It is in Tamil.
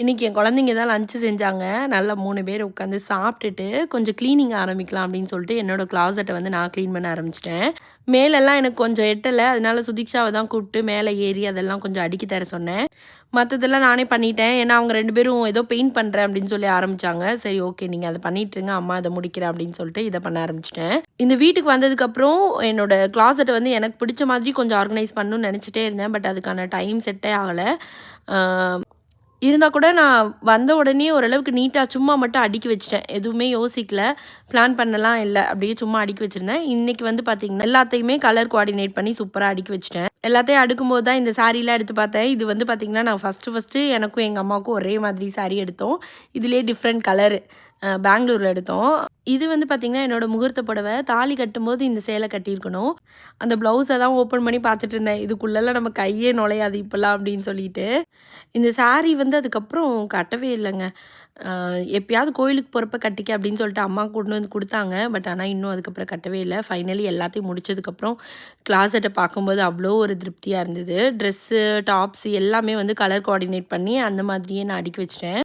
இன்றைக்கி என் குழந்தைங்க தான் லஞ்சு செஞ்சாங்க. நல்லா மூணு பேர் உட்காந்து சாப்பிட்டுட்டு கொஞ்சம் க்ளீனிங் ஆரம்பிக்கலாம் அப்படின்னு சொல்லிட்டு என்னோட கிளாசெட்டை வந்து நான் க்ளீன் பண்ண ஆரம்பிச்சிட்டேன். மேலெல்லாம் எனக்கு கொஞ்சம் எட்டலை அதனால சுதீக்ஷாவை தான் கூப்பிட்டு மேலே ஏறி அதெல்லாம் கொஞ்சம் அடுக்கி தர சொன்னேன். மற்றதெல்லாம் நானே பண்ணிட்டேன். ஏன்னா அவங்க ரெண்டு பேரும் ஏதோ பெயிண்ட் பண்ணுறேன் அப்படின்னு சொல்லி ஆரம்பிச்சாங்க. சரி ஓகே நீங்கள் அதை பண்ணிட்டுருங்க அம்மா அதை முடிக்கிறேன் அப்படின்னு சொல்லிட்டு இதை பண்ண ஆரம்பிச்சிட்டேன். இந்த வீட்டுக்கு வந்ததுக்கப்புறம் என்னோட கிளாசெட்டை வந்து எனக்கு பிடிச்ச மாதிரி கொஞ்சம் ஆர்கனைஸ் பண்ணணும்னு நினச்சிட்டே இருந்தேன். பட் அதுக்கான டைம் செட்டே ஆகலை. இருந்தால் கூட நான் வந்த உடனே ஓரளவுக்கு நீட்டாக சும்மா மட்டும் அடுக்கி வச்சிட்டேன். எதுவுமே யோசிக்கல. பிளான் பண்ணலாம் இல்லை. அப்படியே சும்மா அடுக்கி வச்சுருந்தேன். இன்றைக்கி வந்து பார்த்திங்கன்னா எல்லாத்தையுமே கலர் கோஆர்டினேட் பண்ணி சூப்பராக அடுக்கி வச்சிட்டேன். எல்லாத்தையும் அடுக்கும்போது தான் இந்த சாரீலாம் எடுத்து பார்த்தேன். இது வந்து பார்த்திங்கன்னா நான் ஃபஸ்ட்டு ஃபஸ்ட்டு எனக்கும் எங்கள் அம்மாவுக்கும் ஒரே மாதிரி சாரீ எடுத்தோம். இதுலேயே டிஃப்ரெண்ட் கலரு பெங்களூரில் எடுத்தோம். இது வந்து பார்த்திங்கன்னா என்னோட முகூர்த்த புடவை. தாலி கட்டும்போது இந்த சேலை கட்டியிருக்கணும். அந்த ப்ளவுஸை தான் ஓப்பன் பண்ணி பார்த்துட்டு இருந்தேன். இதுக்குள்ளெல்லாம் நம்ம கையே நுழையாது இப்போல்லாம் அப்படின்னு சொல்லிட்டு. இந்த சாரீ வந்து அதுக்கப்புறம் கட்டவே இல்லைங்க. எப்பயாவது கோயிலுக்கு போகிறப்ப கட்டிக்க அப்படின்னு சொல்லிட்டு அம்மா கொண்டு வந்து கொடுத்தாங்க. பட் ஆனால் இன்னும் அதுக்கப்புறம் கட்டவே இல்லை. ஃபைனலி எல்லாத்தையும் முடிச்சதுக்கப்புறம் கிளாஸட்டை பார்க்கும்போது அவ்வளோ ஒரு திருப்தியாக இருந்தது. ட்ரெஸ்ஸு டாப்ஸ் எல்லாமே வந்து கலர் கோஆர்டினேட் பண்ணி அந்த மாதிரியே நான் அடுக்கி வச்சிட்டேன்.